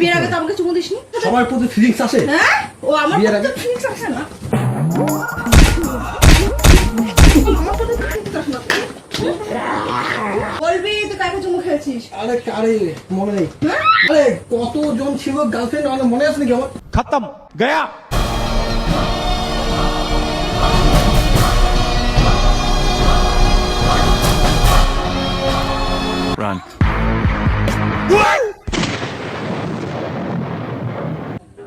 বিয়ের আগে তো আমাকে চুমু দিসনি? সবার প্রতি ফিলিংস আসে? হ্যাঁ? ও আমার ফিলিংস আসে না। বলবি কাকে চুমু খেয়েছিস? আরে মনে নেই। হ্যাঁ? আরে কতজন ছিল? গার্লফ্রেন্ড আমার মনে আছে নাকি আমার? খতম। গয়া! What?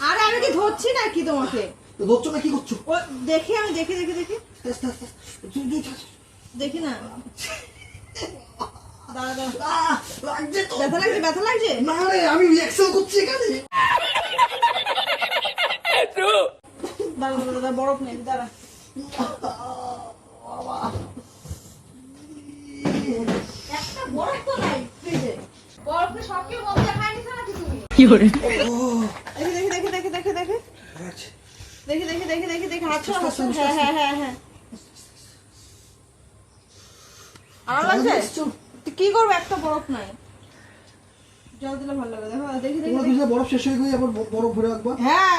আরে আমি কি ধরছি নাকি তোমাকে? তো ধরছো না কি করছ? ও দেখি আমি দেখি দেখি দেখি। দেখি না। ব্যথা লাগছে ব্যথা লাগছে? না রে আমি রিঅ্যাকশন করছি এখানে। দাঁড়া দাঁড়া বরফ নেই দাঁড়া। একটা বরফ তো নাই দেখি দেখি দেখি দেখি দেখি হাত হ্যাঁ হ্যাঁ হ্যাঁ হ্যাঁ। হ্যাঁ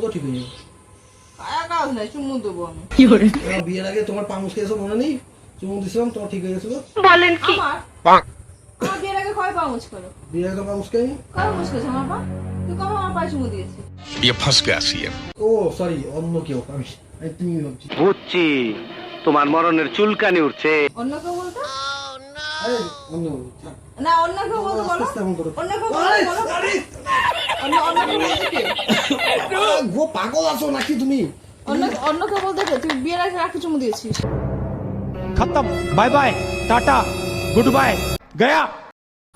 তো ঠিক হয়ে যাবে। কায়া কাজ নাই চুমু দেবো আমি। কি করে? বিয়ের আগে তোমার পাঙ্গুস খেয়েছো মনে নেই? চুমু দিছিলাম তোমার ঠিক হয়ে গেছিল। বলেন কি? আগে কয় পা মুছ করো বিয়ের আগে পাঙ্গুস খাই কয় মুছ করেছে আমার পা তুই কবে আমার পায়ে চুমু দিয়েছিস ये फंस गया सीएम ও সরি অন্য কেউ আমি আমি তুমি ভাবছি বুঝছি তোমার মরণের চুলকানি উঠছে অন্য কেউ বলতো আরে অন্য থাক। না অন্য কেউ বলতো বলো আস্তে আস্তে এমন করো। অন্য কেউ আরে, বলো বলো আরে, অন্য অন্য কেউ বলতে কে? আহ, গো পাগল আছো নাকি তুমি অন্য অন্য কেউ বলতে কে? তুই বিয়ের আগে কাকে চুমু দিয়েছিস खत्म bye bye tata good bye गया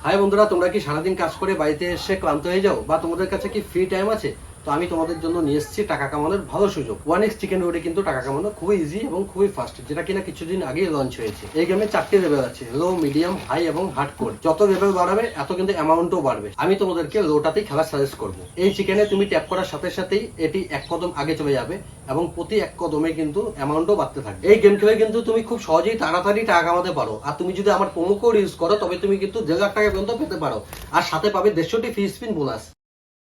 হাই বন্ধুরা, তোমরা কি সারাদিন কাজ করে বাড়িতে এসে ক্লান্ত হয়ে যাও? বা তোমাদের কাছে কি ফ্রি টাইম আছে? তো আমি তোমাদের জন্য নিয়ে এসেছি টাকা কামানোর ভালো সুযোগ। ওয়ান এক্স চিকেন রোডে কিন্তু টাকা কামানো খুবই ইজি এবং খুবই ফাস্ট যেটা কিনা কিছুদিন আগেই লঞ্চ হয়েছে। এই গেমে চারটি লেভেল আছে লো মিডিয়াম হাই এবং হার্ড কোড যত লেভেল বাড়াবে, এত কিন্তু অ্যামাউন্টও বাড়বে। আমি তোমাদেরকে লোটাতেই খেলা সাজেস্ট করব। এই চিকেনে তুমি ট্যাপ করার সাথে সাথেই এটি এক কদম আগে চলে যাবে এবং প্রতি এক কদমে কিন্তু অ্যামাউন্টও বাড়তে থাকবে। এই গেম খেলে কিন্তু তুমি খুব সহজেই তাড়াতাড়ি টাকা কামাতে পারো। আর তুমি যদি আমার প্রোমো কোড ইউজ করো, তবে তুমি কিন্তু দেড় লাখ টাকা পর্যন্ত পেতে পারো। আর সাথে পাবে দেড়শোটি ফ্রি স্পিন বোনাস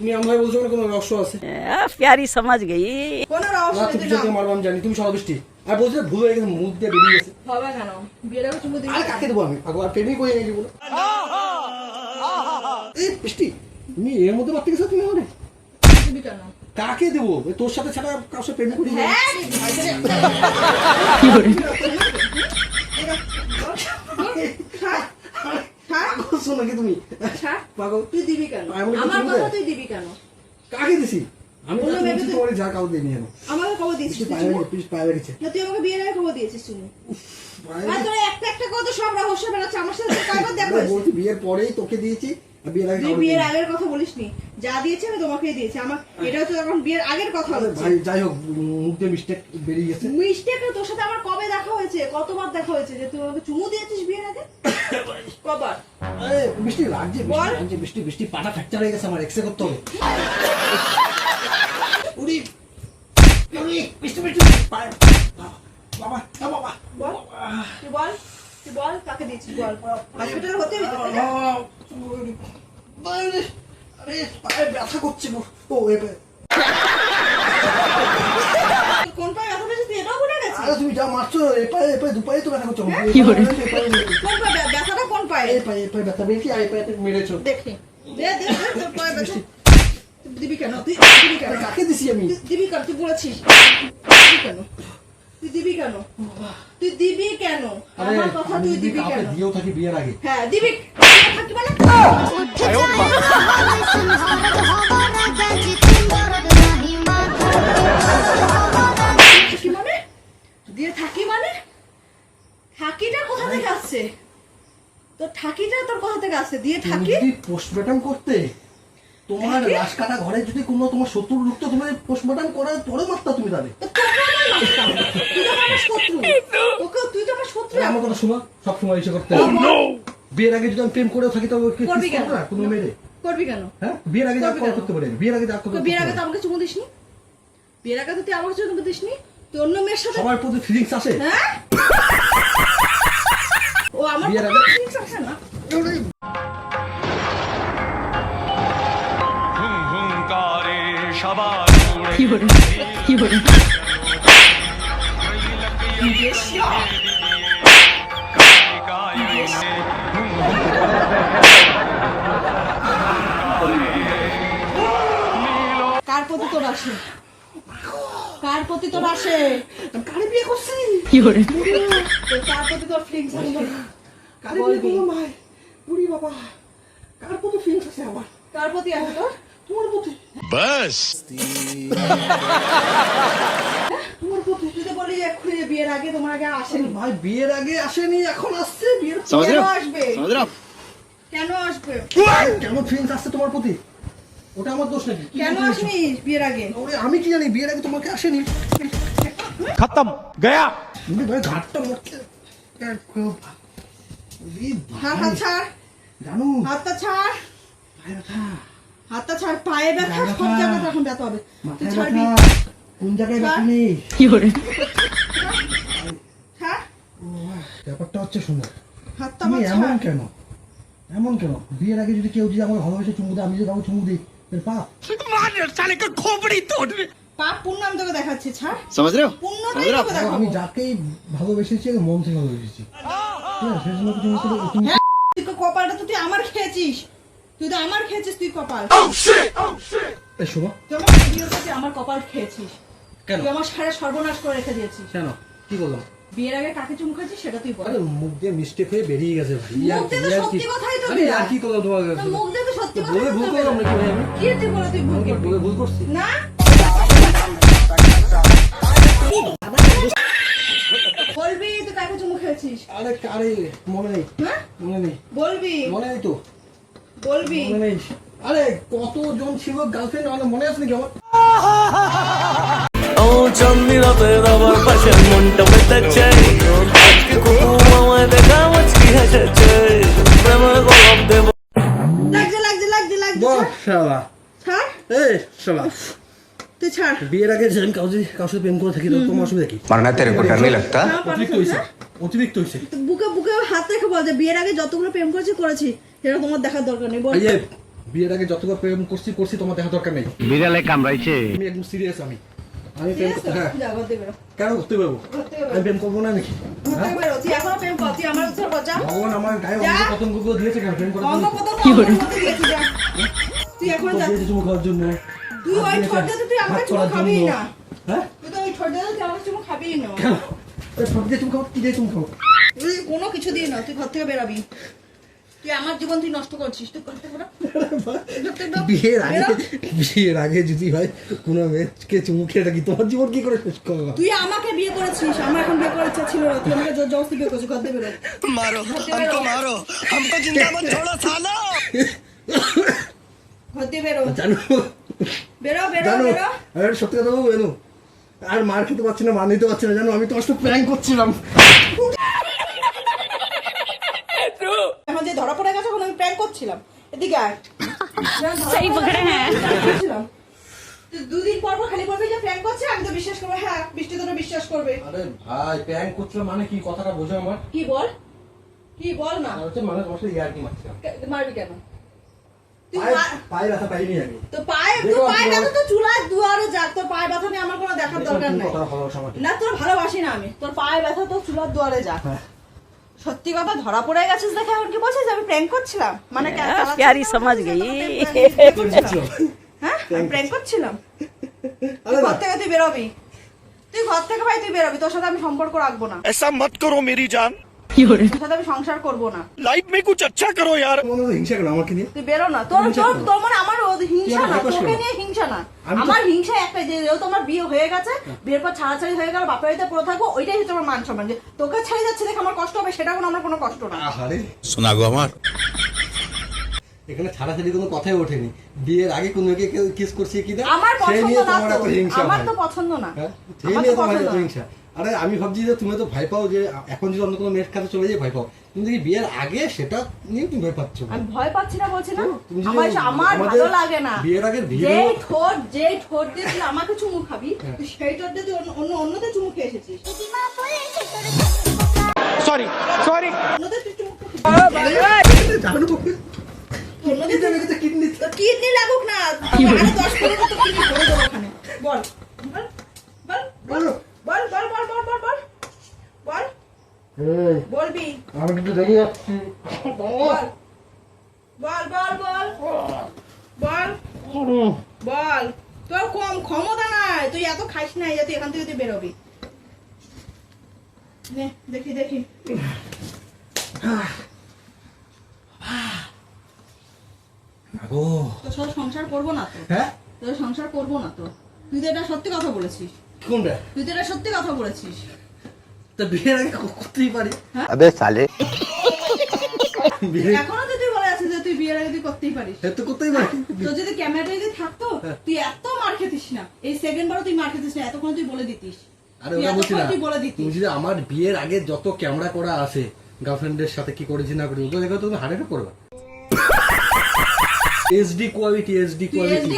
তুমি আমাকে বলছো না কোনো রহস্য আছে? প্যারি সমাজ গেই। কোনো রহস্য তুমি যদি মারবাম জানি। তুমি সর্বষ্টি আর বলছো ভুল হয়ে গেছে মুখ দিয়ে বেরিয়ে গেছে। হবে কেন? বিয়ের আগে চুমু আর কাকে দেবো আমি? আগে আর প্রেমই কই নাকি বলো। এই বৃষ্টি। তুমি এর মধ্যে মারতে গেছো তুমি আমারে? তুমি কেন? কাকে দেবো? তোর সাথে ছাড়া কারোর সাথে প্রেম করি হ্যাঁ, কি করি পাগল শোনো তুমি? পাগল। তুই দিবি কেন? আমার কথা তুই দিবি কেন? কাকে দিছি? আমি তো তোমার যা কাউ আমাকে খবর দিয়েছিস না তুই বিয়ের আগে খবর দিয়েছিস তুমি আর তোর একটা একটা কত সব রহস্য বেরোচ্ছে আমার সাথে তোর কয়বার দেখা। বলছি বিয়ের পরেই তোকে দিয়েছি বিয়ের আগে তুই বিয়ের। আগের কথা বলিসনি। যা দিয়েছে আমি তোমাকেই দিয়েছি আমার এটা তো এখন বিয়ের আগের কথা হচ্ছে ভাই যাই হোক মুখ দিয়ে মিস্টেক বেরিয়ে গেছে মিস্টেক তোর সাথে আমার কবে দেখা হয়েছে কতবার দেখা হয়েছে যে তুই আমাকে চুমু দিয়েছিস বিয়ের আগে কবার বৃষ্টি লাগছে বৃষ্টি বল। লাগছে বৃষ্টি বৃষ্টি পাটা ফ্র্যাকচার হয়ে গেছে আমার এক্সরে করতে হবে উড়ি উড়ি বৃষ্টি বৃষ্টি পায়ে- বাবা বাবা বল তুই বল তুই বল কাকে দিয়েছিস বল হসপিটালে হতে হবে পায়ে ব্যথা করছে ও এবার কোন পায়ে ব্যথা পেয়েছিস এটাও ভুলে গেছিস? আরে তুমি যা মারছো এ পায়ে এ পায়ে দু পায়ে তো ব্যথা করছ কি করে? কোন পায়ে ব্যথাটা কোন পায়ে? এই পায়ে এই পায়ে ব্যথা পেয়েছি আর এই পায়ে মেরেছো। দেখি। দে দে দে তোর পায়ে ব্যথা। দিবি কেন? তুই দিবি কেন কাকে দিছি আমি? দিবি কেন? তুই বলেছিস। দিবি কেন? তুই দিবি কেন? তুই দিবি কেন? আরে আমার কথা তুই দিবি কেন? দিয়েও থাকি বিয়ের আগে। হ্যাঁ দিবি। মানে থাকি মানে? দিয়ে থাকি মানে? থাকিটা কোথা থেকে আসছে? তোর থাকিটা তোর কোথা থেকে আসছে? দিয়ে থাকি? পোস্টমর্টম করতে তোমার কাটা ঘরে যদি কোনো তোমার শত্রু ঢুকতো তুমি পোস্টমর্টম করার পরে মারতা তুমি তাহলে তো তোকে আমার মারতাম। তুই তো আমার শত্রু। তোকে তুই তো আমার শত্রু আরে আমার কথা শোনো সব সময় এসে করতে বিয়ের আগে যদি আমি প্রেম করেও থাকি তবে কি কেন? না মেয়ে করবি কেন? হ্যাঁ? বিয়ের আগে যা? করতে পারি বিয়ের আগে যা করতে বিয়ের আগে তো আমাকে চুমু দিসনি? বিয়ের আগে তো তুই আমাকে চুমু দিসনি? তুই অন্য মেয়ের সাথে সবার প্রতি ফিলিংস আসে? হ্যাঁ? ও আমার বিয়ের কথা আগে- ঠিক আছে না? হুঙ্কারে প্রতি তোর আসে? কার প্রতি তোর আসে? কারে বিয়ে করছি? তোর কার? প্রতি তোর ফিলিংস আছে বল? কারে বিয়ে করলাম ভাই বুড়ি বাবা কার প্রতি ফিলিংস আছে আমার? কার প্রতি আসে তোর? তোমার প্রতি। বাস। তোমার প্রতি। তুই তো বলি এক্ষুনি বিয়ের আগে তোমার আগে আসেনি। ভাই বিয়ের আগে আসেনি এখন আসছে বিয়ের কেন আসবে? কেন আসবে? কেন ফিলিংস আসছে তোমার প্রতি? ওটা আমার দোষ নাকি? কেন আসনি বিয়ের আগে? ওরে আমি কি জানি বিয়ের আগে তোমাকে আসেনি। খতম গয়া। ভাই ঘাটটা কোন জায়গায় ব্যাপারটা হচ্ছে শোনো। এমন কেন? এমন কেন? বিয়ের আগে যদি কেউ যদি আমার ভালোবাসে চুমু দেয় আমি যদি কাউকে চুমু দিই? সর্বনাশ করে রেখে দিয়েছিস। কি বিয়ের আগে কাকে চুম খাচ্ছিস সেটা তুই মুখ দিয়ে মিস্টেক হয়ে বেরিয়ে গেছে মুখ দিয়ে তোমাকে বলে ভুল করলাম নাকি ভাই আমি? কি বলে তুই ভুল আমি বলে ভুল করছি। না। বলবি তুই কাকে চুমু খেয়েছিস? আরে আরে মনে নেই। হ্যাঁ? মনে নেই। বলবি। মনে নেই তো? বলবি। মনে নেই। আরে কতজন ছিল গার্লফ্রেন্ড আমার মনে আছে নাকি আমার? ও আবার পাশে মনটা আজকে ছাড়। বিয়ের আগে করে তোমার কি? অতিরিক্ত বুকে বুকে হাত যে বিয়ের আগে প্রেম করেছি তোমার দেখার দরকার কেন আমি প্রেম করব না তুই এখন যাচ্ছিস ঘর জন্য। তুই ওই ঠোঁট দিয়ে তো তুই আমাকে হাত চুমু করার খাবিই জন্য। না। হ্যাঁ তুই তো ওই ঠোঁট দিয়ে তো তুই আমাকে চুমু খাবিই না। কেন তা ঠোঁট দিয়ে চুমু খাও কি দিয়ে চুমু খাও তুই কোনো কিছু দিয়ে না তুই ঘর থেকে বেরাবি তুই আমার জীবন তুই নষ্ট করছিস তুই ঘর থেকে বেরো। ঘর থেকে বেরো। বিয়ের আগে বেরো। বিয়ের আগে যদি ভাই কোনো মেয়েকে চুমু খেয়ে থাকি তোমার জীবন কি করে শেষ করবো তুই আমাকে বিয়ে করেছিস আমার এখন বিয়ে করার ইচ্ছা ছিল না তুই আমাকে জোর জবরদস্তি বিয়ে করেছিস ঘর থেকে বেরো मारो ঘর থেকে বেরো मारो हमको जिंदा मत छोड़ो सालो ঘর থেকে বেরো জানো আর মার খেতে পারছি না মার নিতে পারছি না জানো আমি তোমার সাথে করছিলাম। যে ধরা পড়ে গেছে দুদিন পর খালি করছে আমি তো বিশ্বাস করব হ্যাঁ বৃষ্টি বিশ্বাস করবে। ভাই মানে কি? কথাটা বোঝো আমার। কি বল? কি বল না মানে তোমার মারছিলাম মারবি কেন? আমি। ধরা পড়ে গেছিস দেখে এখন কি বলছিস? আমি করছিলাম। মানে হ্যাঁ করছিলাম। হ্যাঁ? ঘর থেকে তুই বেরোবি। তুই ঘর থেকে ভাই তুই বেরোবি তোর সাথে আমি সম্পর্ক রাখব না। মত করো মেরি আমার সেটা এখানে ছাড়াছাড়ি কোনো কথাই ওঠেনি। বিয়ের আগে কোনো কিস করছি কিনা আমার পছন্দ না। হিংসা। আরে আমি ভাবছি যে তুমি তো ভয় পাও যে এখন যদি অন্য কোনো মেয়ের কাছে চলে যাই ভয় পাও। তুমি দেখি বিয়ের আগে সেটা নিয়ে তুমি ভয় পাচ্ছ। আমি ভয় পাচ্ছি না বলছি না? আমার আমার ভালো লাগে না। বিয়ের আগে ভিডিও যে ঠোর যে ঠোর দিয়ে তুই আমাকে চুমু খাবি হ্যাঁ। তুই সেই ঠোর দিয়ে তুই অন্য অন্যতে চুমু খেয়ে এসেছিস। সরি সরি অন্যতে তুই চুমু কিডনি লাগুক না। আমি 10 মিনিট তো কি করে দেব ওখানে। বল বল। বল। বলো বল বল বল বল বল। বল। বল বলবি। আমি কিন্তু যাচ্ছি বল। বল বল বল। বল। বল। তোর কম ক্ষমতা নাই। তুই এত খাইস না যে তুই এখান থেকে তুই বেরোবি। দেখি দেখি। তোর সংসার করব না তো? হ্যাঁ? তোর সংসার করব না তো? তুই তো এটা সত্যি কথা বলেছিস। কোনটা? তুই তো সত্যি কথা বলেছিস। তো বিয়ের আগে করতেই পারি। হ্যাঁ? আবে সালে। এখনও তো তুই বলে আছিস যে তুই বিয়ের আগে তুই করতেই পারিস। হ্যাঁ, তো করতেই পারি। তো যদি ক্যামেরাটা যদি থাকতো হ্যাঁ। তুই এত মার খেতিস না। এই সেকেন্ড বারও তুই মার খেতিস না এতক্ষণ তুই বলে দিতিস। আরে ওটা বলছি না। আমার বিয়ের আগে যত ক্যামেরা করা আছে গার্লফ্রেন্ডের সাথে কি করেছি না করেছি ওটা দেখো তুমি হারে করবা এসডি কোয়ালিটি এসডি কোয়ালিটি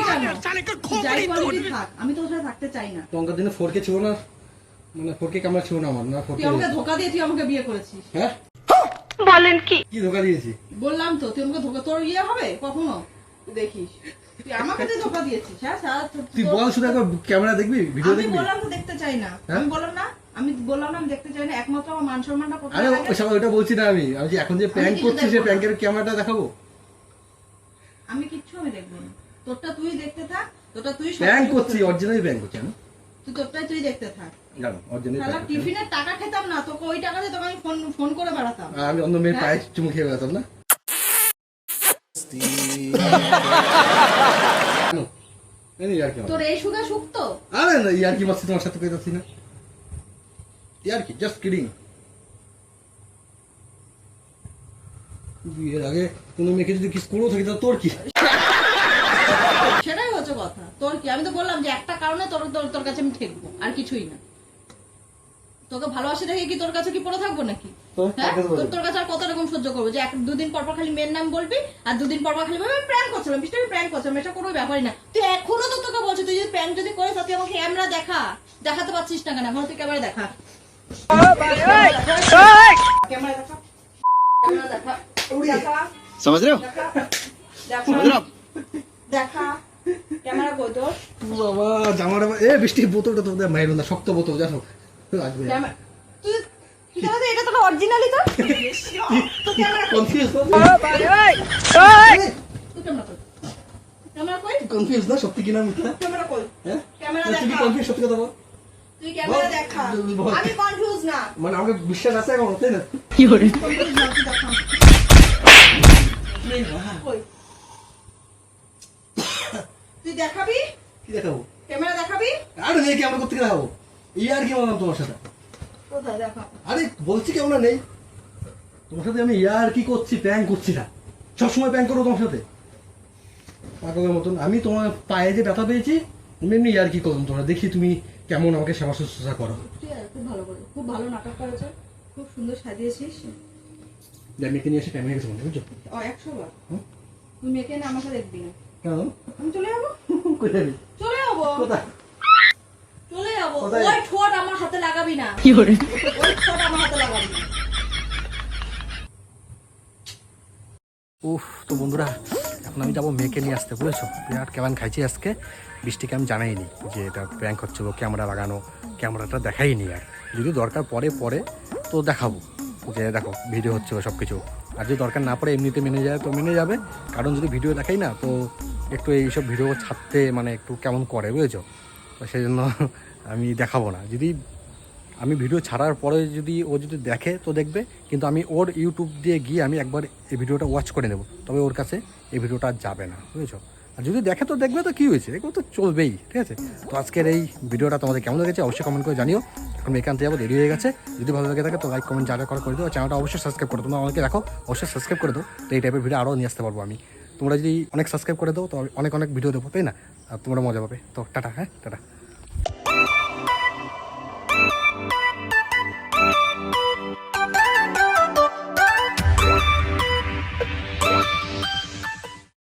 বললাম তো তুই আমাকে ধোকা তোর ইয়ে হবে কখনো? দেখিস। তুই আমাকে ধোকা দিয়েছিস হ্যাঁ দেখবি আমি বললাম দেখতে চাই না। আমি বললাম না আমি বললাম না আমি দেখতে চাই না একমাত্র আমার বলছি না আমি। এখন যে দেখাবো? আমি কিচ্ছু আমি দেখব না। তোরটা তুই দেখতে থাক তুই কিছু করছি অরিজিনালি প্র্যাঙ্ক করছি আমি। তুই তোরটাই তুই দেখতে থাক। জানো অরিজিনালি তাহলে টিফিনের টাকা খেতাম না তোকে ওই তোকে আমি ফোন ফোন করে বেড়াতাম। আমি অন্য মেয়ের হ্যাঁ? পায়ে চুমু খেয়ে বেড়াতাম না? তোর এই সুখে সুখ তো? আরে না ইয়ার কি তোমার সাথে না। ইয়ার কি জাস্ট কিডিং বিয়ের আগে কোনো মেয়েকে যদি কিস করেও থাকি তাহলে তোর কি? সেটাই হচ্ছে কথা তোর কি আমি তো বললাম যে একটা কারণে তোর তোর তোর কাছে আমি ঠেকবো আর কিছুই না তোকে ভালোবাসি দেখে কি তোর কাছে কি পড়ে থাকবো নাকি তো, হ্যাঁ কাকে বলবো? তোর তোর কাছে আর কত রকম সহ্য করবো যে এক দুদিন পর পর খালি মেয়ের নাম বলবি আর দুদিন পর পর খালি বলবি প্র্যাঙ্ক করছিলাম বৃষ্টি আমি প্র্যাঙ্ক করছিলাম এটা কোনো ব্যাপারই না তুই এখনো তো তোকে বলছি তুই যদি প্র্যাঙ্ক যদি করিস তুই আমাকে ক্যামেরা দেখা দেখাতে পারছিস না কেন এখন তুই ক্যামেরা দেখা ক্যামেরা দেখা ক্যামেরা দেখা দেখা समझ रहे हो দেখা। দেখা ক্যামেরা কই তোর বাবা জামার এ বৃষ্টি বোতলটা তো মাইর না শক্ত বোতল জানো লাগবে তুই তুই এটা তো? অরিজিনালি তো তো ক্যামেরা কই কনফিউজ তুই ক্যামেরা কই ক্যামেরা কই কনফিউজ না? সত্যি কিনা মিথ্যা? ক্যামেরা কই হ্যাঁ? ক্যামেরা তুই কি কনফিউজ সত্যি কথা বল। তুই ক্যামেরা দেখা। আমি কনফিউজ না। মানে আমাকে বিশ্বাস আছে এখন তাই না? কনফিউজ না তুই দেখা কই? তুই দেখাবি? কি দেখাবো? ক্যামেরা দেখাবি? আরে নেই কি আমরা করতে দেখাবো। ইয়ার কি বললাম তোমার সাথে? কোথায়? দেখা। আরে বলছি কি আমরা নেই? তোমার সাথে আমি ইয়ার কি করছি প্র্যাঙ্ক করছি না। সবসময় প্র্যাঙ্ক করব তোমার সাথে। পাগলের মতন। আমি তোমার পায়ে যে ব্যথা পেয়েছি আমি এমনি ইয়ার কি করলাম তোমরা? দেখি তুমি কেমন আমাকে সেবা শুশ্রূষা করো আর খুব ভালো করে খুব ভালো নাটক করেছে। খুব সুন্দর সাজিয়েছিস। মেয়েকে নিয়ে এসে হয়ে গেছে বুঝছ? ও একশো বার। তুই মেয়েকে না আমাকে দেখবি না। কেন? আমি চলে যাব? চলে যাব। কোথায়? চলে যাব। ওই ঠোঁট আমার হাতে লাগাবি না। ওই ঠোঁট আমার হাতে লাগাবি না। উফ তো বন্ধুরা এখন আমি যাব মেয়েকে নিয়ে আসতে বুঝেছ? বিরাট কেমন খাইছি আজকে। বৃষ্টিকে আমি জানাইনি যে এটা প্র্যাঙ্ক হচ্ছিল ক্যামেরা লাগানো ক্যামেরাটা দেখাইনি আর। যদি দরকার পরে পরে তো দেখাবো। যে দেখো ভিডিও হচ্ছে সব কিছু আর যদি দরকার না পড়ে এমনিতে মেনে যায় তো মেনে যাবে। কারণ যদি ভিডিও দেখাই না তো একটু এইসব ভিডিও ছাড়তে মানে একটু কেমন করে, বুঝেছ? তো সেই জন্য আমি দেখাবো না। যদি আমি ভিডিও ছাড়ার পরে যদি ও যদি দেখে, তো দেখবে। কিন্তু আমি ওর ইউটিউব দিয়ে গিয়ে আমি একবার এই ভিডিওটা ওয়াচ করে নেব। তবে ওর কাছে এই ভিডিওটা যাবে না, বুঝেছ? আর যদি দেখে, তো দেখবে, তো কী হয়েছে? এগুলো তো চলবেই, ঠিক আছে? তো আজকের এই ভিডিওটা তোমাদের কেমন লেগেছে, অবশ্যই কমেন্ট করে জানিও। এখন এখান থেকে যাব দেরি হয়ে গেছে। যদি ভালো লাগে থাকে, তো লাইক কমেন্ট যা করে দিও। চ্যানেলটা অবশ্যই সাবস্ক্রাইব করে তোমরা আমাকে রাখো, অবশ্যই সাবস্ক্রাইব করে দাও। তো এই টাইপের ভিডিও আরও নিয়ে আসতে পারব আমি। তোমরা যদি অনেক সাবস্ক্রাইব করে দাও, তো অনেক অনেক ভিডিও দেবো, তাই না? আর তোমরা মজা পাবে। তো টাটা হ্যাঁ? টাটা।